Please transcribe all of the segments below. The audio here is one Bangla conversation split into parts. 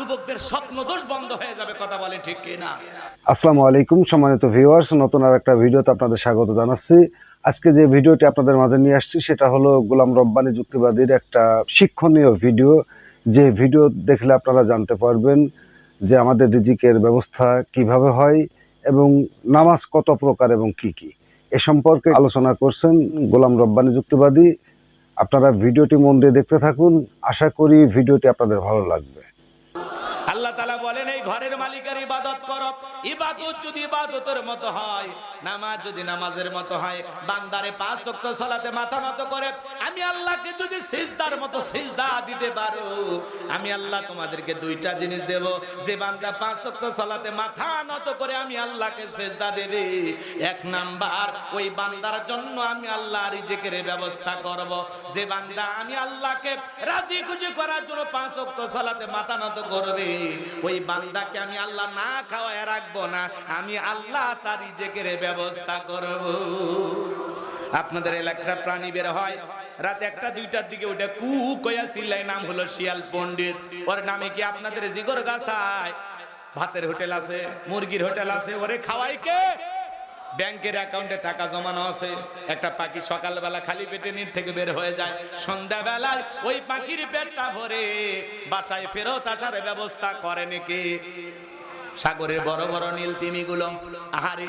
যুবকদের স্বপ্ন দোষ বন্ধ হয়ে যাবে, কথা বলে ঠিক কিনা? আসসালামু আলাইকুম, সম্মানিত ভিউয়ার্স নতুন আর একটা ভিডিওতে আপনাদের স্বাগত জানাচ্ছি। আজকে যে ভিডিওটি আপনাদের মাঝে নিয়ে আসছি, সেটা হলো গোলাম রব্বানি যুক্তিবাদীর একটা শিক্ষণীয় ভিডিও। যে ভিডিও দেখলে আপনারা জানতে পারবেন যে আমাদের রিজিকের ব্যবস্থা কীভাবে হয় এবং নামাজ কত প্রকার এবং কি কি। এ সম্পর্কে আলোচনা করছেন গোলাম রব্বানি যুক্তিবাদী। আপনারা ভিডিওটি মন দিয়ে দেখতে থাকুন। আশা করি ভিডিওটি আপনাদের ভালো লাগবে। আল্লাহ তালা বলেন, এই ঘরের মালিকের ইবাদত করো। ইবাদত যদি ইবাদতের মতো হয়, নামাজ যদি নামাজের মতো হয়, বান্দারে পাঁচ ওয়াক্ত সালাতে মাথা নত করে, আমি আল্লাহকে যদি সিজদার মতো সিজদা দিতে পারো, আমি আল্লাহ তোমাদেরকে দুইটা জিনিস দেব। যে বান্দা পাঁচ ওয়াক্ত সালাতে মাথা নত করে, আমি আল্লাহকে সিজদা দেবে। এক নাম্বার, ওই বান্দার জন্য আমি আল্লাহ রিজেকের ব্যবস্থা করব। যে বান্দা, আমি আল্লাহকে রাজি খুশি করার জন্য পাঁচ ওয়াক্ত সালাতে মাথা নত করবে ওই বান্দাকে আমি আল্লাহ না খাওয়ায় রাখব না, আমি আল্লাহ তার রিজেকের ব্যবস্থা করব। আপনাদের এলাকার প্রাণী বের হয়, রাত একটা দুইটার দিকে ওটা কু কয়া সিল্লাই নাম হলো শিয়াল পণ্ডিত। ওর নামে কি আপনাদের জিগর গাছায়? ভাতের হোটেল আছে, মুরগির হোটেল আছে, ওরে খাওয়াই কে? ব্যাংকের অ্যাকাউন্টে টাকা জমানো আছে, একটা পাখি সকালবেলা খালি পেটে নিট থেকে বের হয়ে যায়, সন্ধ্যাবেলায় ওই পাখির পেটটা ভরে, বাসায় ফেরত আসার ব্যবস্থা করে নাকি? সাগরের বড় বড় নীল তিমিগুলো, আহারে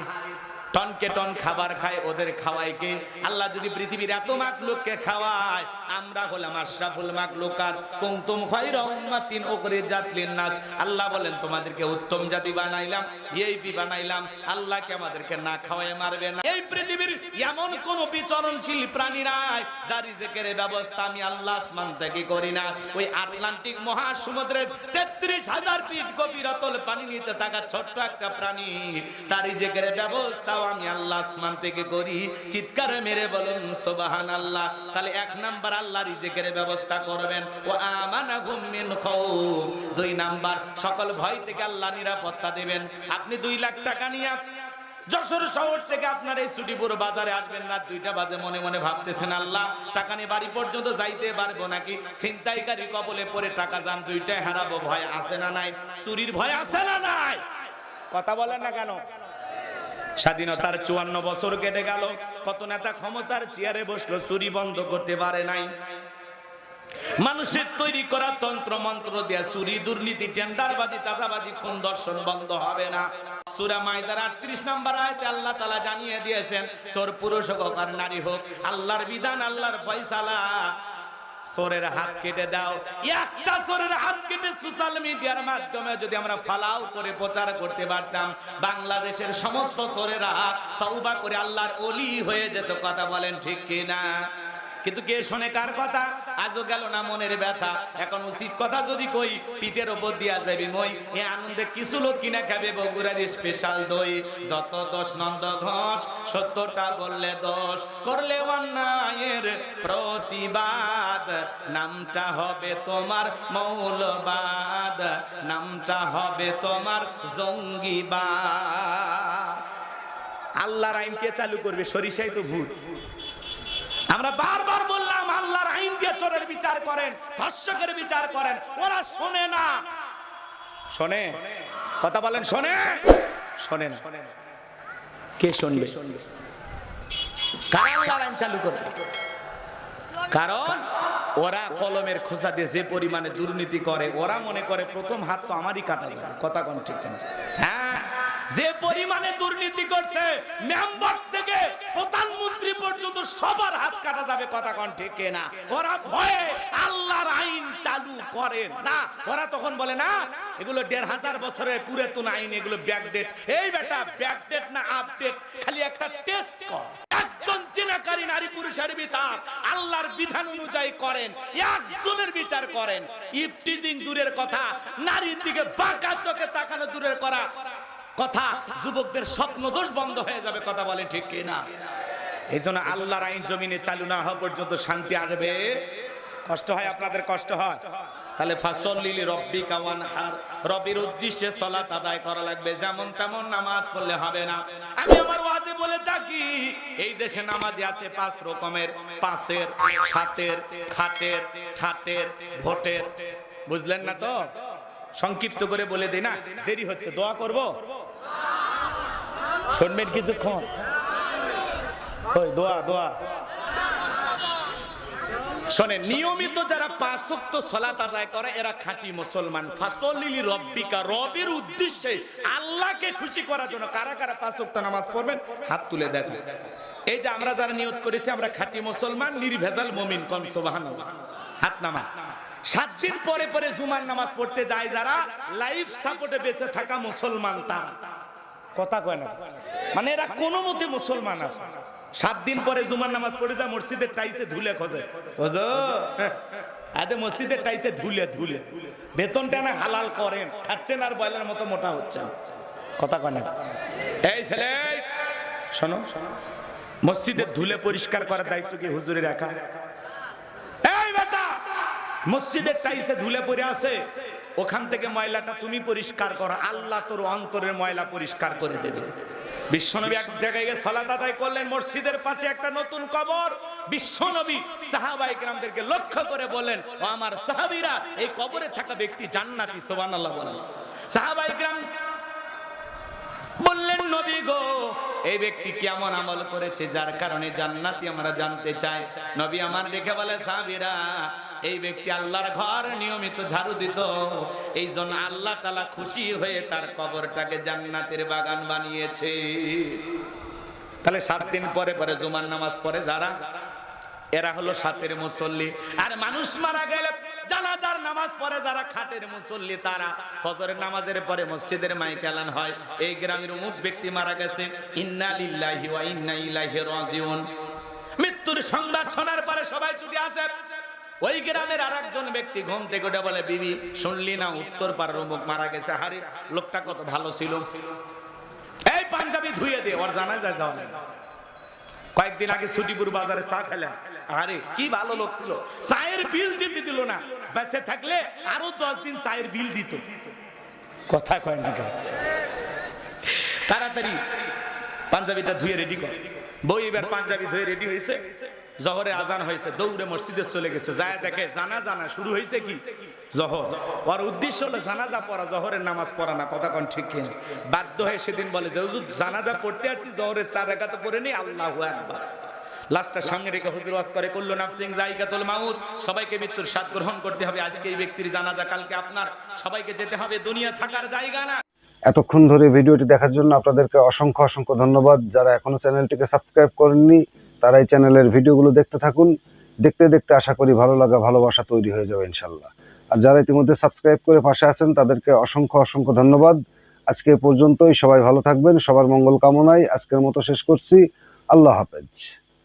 টনকে টন খাবার খায়, ওদের খাওয়ায় কে? আল্লাহ যদি পৃথিবীর এত মাক লোককে খাওয়ায়, আমরা হলাম আশরাফুল মাক লোকাত কুমতুম খায়রা উম্মাতিন উখরিজাত লিন-নাস। আল্লাহ বলেন, তোমাদেরকে উত্তম জাতি বানাইলাম এইপি বানাইলাম। আল্লাহকে আমাদেরকে না খাওয়ায় মারবে না। এই পৃথিবীর এমন কোন বিচরণশীল প্রাণী নাই, যার রিজেকের ব্যবস্থা আমি আল্লাহ আসমান থেকে করি না। ওই আটলান্টিক মহাসমুদ্রের তেত্রিশ হাজার ফিট গভীর অতল পানি নিচে থাকা ছোট্ট একটা প্রাণী, তার রিজেকের ব্যবস্থাও আমি আল্লাহ আসমান থেকে করি। চিৎকারে মেরে বলুন সোবাহান আল্লাহ তাহলে এক নাম্বার আল্লাহ রিজেকের ব্যবস্থা করবেন। ও আমানা মিন খাউফ দুই নাম্বার, সকল ভয় থেকে আল্লাহ নিরাপত্তা দেবেন। আপনি দুই লাখ টাকা নিয়ে যশোর শহর থেকে আপনার এই ছুটিপুর বাজারে আসবেন, রাত দুইটা বাজে মনে মনে ভাবতেছেন, আল্লাহ, টাকা নিয়ে বাড়ি পর্যন্ত যাইতে পারব নাকি? ছিনতাইকারী কবলে পরে টাকা যান, দুইটাই হারাবো, ভয় আছে না নাই? চুরির ভয় আছে না নাই? কথা বলেন না কেন? স্বাধীনতার চুয়ান্ন বছর কেটে গেল। কত নেতা ক্ষমতার চেয়ারে বসল, চুরি বন্ধ করতে পারে নাই। মানুষের তৈরি করা তন্ত্র মন্ত্র দেয়া চুরি, দুর্নীতি, টেন্ডারবাজি, চাঁদাবাজি, খুন দর্শন বন্ধ হবে না। সুরা জানিয়ে দিয়েছেন, চোর, পুরুষ হোক আর নারী হোক, আল্লাহর বিধান, আল্লাহর ফয়সালা। চোরের হাত কেটে দাও। একটা চোরের হাত কেটে সোশ্যাল মিডিয়ার মাধ্যমে যদি আমরা ফালাও করে প্রচার করতে পারতাম, বাংলাদেশের সমস্ত চোরেরা তওবা করে আল্লাহর অলি হয়ে যেত, কথা বলেন ঠিক কিনা? কিন্তু কে শোনে কার কথা? আজও গেল না মনের ব্যথা। এখন উচিত কথা যদি কই, পিঠের ওপর দিয়া যাবি মই। এ আনন্দে কিছু লোক কিনা খাবে বগুড়ার স্পেশাল দই। যত দোষ নন্দ ঘোষ সত্যটা বললে দোষ করলে অন্যায়ের প্রতিবাদ। নামটা হবে তোমার মৌলবাদ। নামটা হবে তোমার জঙ্গিবাদ। আল্লাহর আইন কে চালু করবে? সরিষাই তো ভূত। আমরা বারবার বললাম, আল্লাহর আইন দিয়ে চোরের বিচার করেন, ধর্ষকের বিচার করেন। ওরা শোনে না। শোনে? কথা বলেন, শোনে? শোনে না। কে শুনবে? কারা আল্লাহর আইন চালু করবে? কারণ ওরা কলমের খোঁজা দিয়ে যে পরিমাণে দুর্নীতি করে, ওরা মনে করে প্রথম হাত তো আমারই কাটাই কথা কোন ঠিক হ্যাঁ? যে পরিমাণে দুর্নীতি করছে, মেম্বার থেকে প্রধানমন্ত্রী পর্যন্ত সবার হাত কাটা যাবে, কথা কোন ঠিক না ওরা ভয়ে আল্লাহর আইন চালু করে না। ওরা তখন বলে, না, এগুলো দেড় হাজার বছরের পুরাতন আইন, এগুলো ব্যাকডেট এই বেটা ব্যাকডেট না আপডেট খালি একটা টেস্ট কর। একজন চিনাকারী নারী পুরুষের বিচার আল্লাহর বিধান অনুযায়ী করেন, একজনের বিচার করেন। ইফটিজিং দূরের কথা, নারীর দিকে বাঁকা চোখে তাকানো দূরের করা কথা, যুবকদের স্বপ্ন দোষ বন্ধ হয়ে যাবে, কথা বলে ঠিক কিনা? এই জন্য আল্লাহর আইন জমিনে চালু না হওয়া পর্যন্ত শান্তি আসবে। কষ্ট হয়, আপনাদের কষ্ট হয়। তাহলে ফাসল্লিলি রব্বি কাওয়ান হার রবির উদ্দেশ্যে সলাত আদায় করা লাগবে, যেমন তেমন নামাজ পড়লে হবে না। আমি আমার ওয়াজে বলে থাকি, এই দেশে নামাজি আছে পাঁচ রকমের, পাঁচের, সাতের খাটের ঠাটের ভোটের। বুঝলেন না তো? সংক্ষিপ্ত করে বলে দিই না, দেরি হচ্ছে, দোয়া করব? শুনবেন কিছুক্ষণ। ওই, দোয়া দোয়া। শোনেন, নিয়মিত যারা পাঁচ ওয়াক্ত সালাত আদায় করে, এরা খাঁটি মুসলমান। ফাসলিলি রব্বিকা, রবের উদ্দেশ্যে আল্লাহকে খুশি করার জন্য কারা কারা পাঁচ নামাজ পড়বেন? হাত তুলে দেখবেন এই যে আমরা যারা নিয়ত করেছি, আমরা খাঁটি মুসলমান, নির্ভেজাল মুমিন কোন সুবহানাল্লাহ। হাত নামা সাত দিন পরে পরে জুমার নামাজ পড়তে যায় যারা, লাইফ সাপোর্টে বেঁচে থাকা মুসলমান তারা। কথা কয় না। মানে এরা কোনো মতে মুসলমান আছে। সাত দিন পরে জুমার নামাজ পড়ে যায় মসজিদের টাইসে ধুলে খোঁজে। খোঁজো আদে মসজিদের টাইসে ধুলে ধুলে। বেতনটা না হালাল করেন খাচ্ছেন আর বয়লার মতো মোটা হচ্ছেন। কথা কয় না। এই ছেলে শোনো মসজিদের ধুলে পরিষ্কার করার দায়িত্ব কি হুজুরে রাখা এই বেটা মসজিদের টাইসে ধুলে পড়ে আছে। ওখান থেকে ময়লাটা তুমি পরিষ্কার করো, আল্লাহ তোর অন্তরের ময়লা পরিষ্কার করে দেবে। বিশ্বনবী এক জায়গায় গিয়ে সালাত আদায় করলেন, মসজিদের পাশে একটা নতুন কবর। বিশ্বনবী সাহাবাই গ্রামদেরকে লক্ষ্য করে বলেন ও আমার সাহাবীরা, এই কবরে থাকা ব্যক্তি জান্নাতি, সুবহানাল্লাহ বলেন। সাহাবাই গ্রাম বললেন, নবী গো, এই ব্যক্তি কেমন আমল করেছে, যার কারণে জান্নাতি আমরা জানতে চাই। নবী আমার দেখে বলে, সাহাবীরা এই ব্যক্তি আল্লাহর ঘর নিয়মিত ঝাড়ু দিত। এই জন্য আল্লাহ তালা খুশি হয়ে তার কবরটাকে জান্নাতের বাগান বানিয়েছে। তাহলে সাত দিন পরে পরে জুমার নামাজ পড়ে যারা, এরা হলো সাতের মুসল্লি। আর মানুষ মারা গেলে জানাজার নামাজ পড়ে যারা খাটের মুসল্লি, তারা ফজরের নামাজের পরে মসজিদের মাইক এলান হয়। এই গ্রামের অমুক ব্যক্তি মারা গেছে। ইন্না লিল্লাহি ওয়া ইন্না ইলাইহি রাজিউন। মৃত্যুর সংবাদ শোনার পরে সবাই ছুটে আসে। ওই গ্রামের আর একজন ব্যক্তি ঘুম থেকে উঠে বলে, বিবি, শুনলি না, উত্তর পাড়ার অমুক মারা গেছে? হারে লোকটা কত ভালো ছিল। এই পাঞ্জাবি ধুয়ে দে, ওর জানা যায় যাওয়া কয়েকদিন আগে সুটিপুর বাজারে চা খেলাম। আরে, কি ভালো লোক ছিল। চায়ের বিল দিতে দিল না। বেঁচে থাকলে আরও দশ দিন চায়ের বিল দিত। কথা কয় না? তাড়াতাড়ি পাঞ্জাবিটা ধুয়ে রেডি কর। বই এবার পাঞ্জাবি ধুয়ে রেডি হয়েছে। জহরে আজান হয়েছে, দৌড়ে মসজিদে চলে গেছে। যায় দেখে জানা জানা শুরু হয়েছে কি? জহর। ওর উদ্দেশ্য হলো জানাজা পড়া, জহরের নামাজ পড়া না, কথা কোন ঠিক কিনা? বাধ্য হয়ে সেদিন বলে, যে হুজুর, জানাজা পড়তে আসছি, জহরের চার রেখাতে পড়ে নি, আল্লাহু আকবার। লাস্টটা সামনে রেখে হুজুর ওয়াজ করে করল নাফসিং জায়গাতুল মাউত। সবাইকে মৃত্যুর স্বাদ গ্রহণ করতে হবে, আজকে এই ব্যক্তির জানাজা, কালকে আপনার। সবাইকে যেতে হবে, দুনিয়া থাকার জায়গা না। এতক্ষণ ধরে ভিডিওটি দেখার জন্য আপনাদেরকে অসংখ্য অসংখ্য ধন্যবাদ। যারা এখনও চ্যানেলটিকে সাবস্ক্রাইব করেননি তারা এই চ্যানেলের ভিডিওগুলো দেখতে থাকুন। দেখতে দেখতে আশা করি ভালো লাগা, ভালোবাসা তৈরি হয়ে যাবে ইনশাল্লাহ। আর যারা ইতিমধ্যে সাবস্ক্রাইব করে পাশে আছেন, তাদেরকে অসংখ্য অসংখ্য ধন্যবাদ। আজকে পর্যন্তই, সবাই ভালো থাকবেন, সবার মঙ্গল কামনায় আজকের মতো শেষ করছি। আল্লাহ হাফেজ।